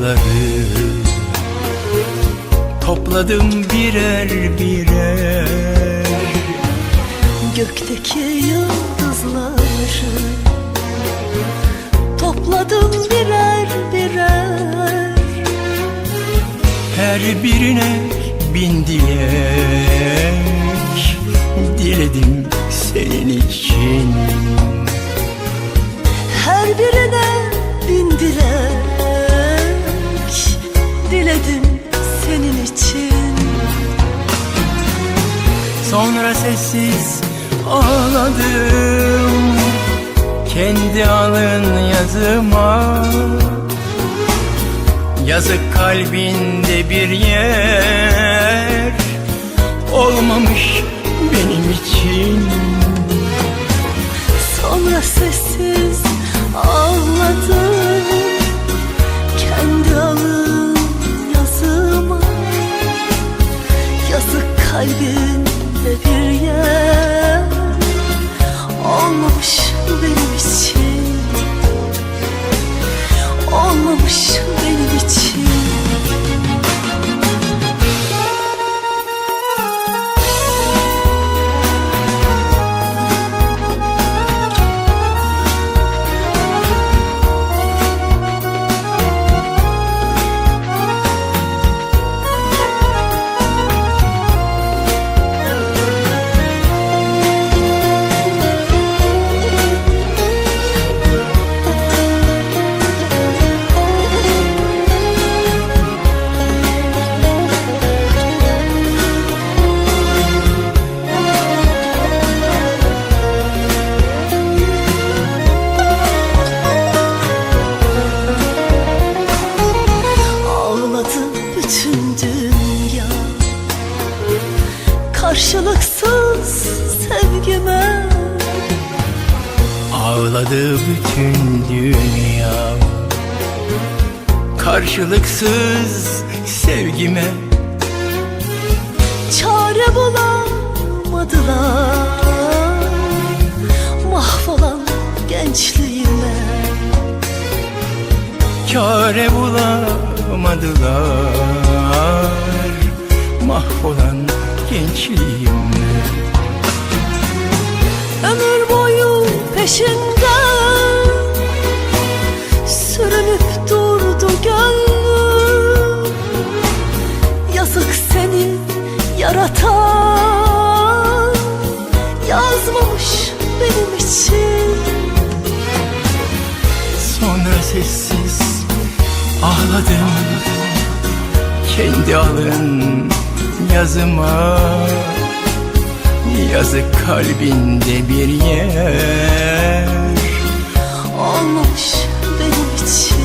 anıları Topladım birer birer. Gökteki yıldızları Topladım birer birer. Her birine bin dilek Diledim senin için. Sonra sessiz ağladım. Kendi alın yazıma. Yazık kalbinde bir yer Olmamış benim için. Sonra sessiz ağladım. Kendi alın yazıma. Yazık kalbinde bir yer Olmamış benim için Karşılıksız sevgime. Ağladı bütün dünya. Karşılıksız sevgime. Çare bulamadılar. Mahvolan gençliğime. Çare bulamadılar. Mahvolan gençliğime Ömür boyu peşinden Sürünüp durdu gönlüm. Yazık seni yaratan Yazmamış benim için. Sonra sessiz ağladım Kendi alın yazıma Yazık kalbinde bir yer. Olmamış benim için.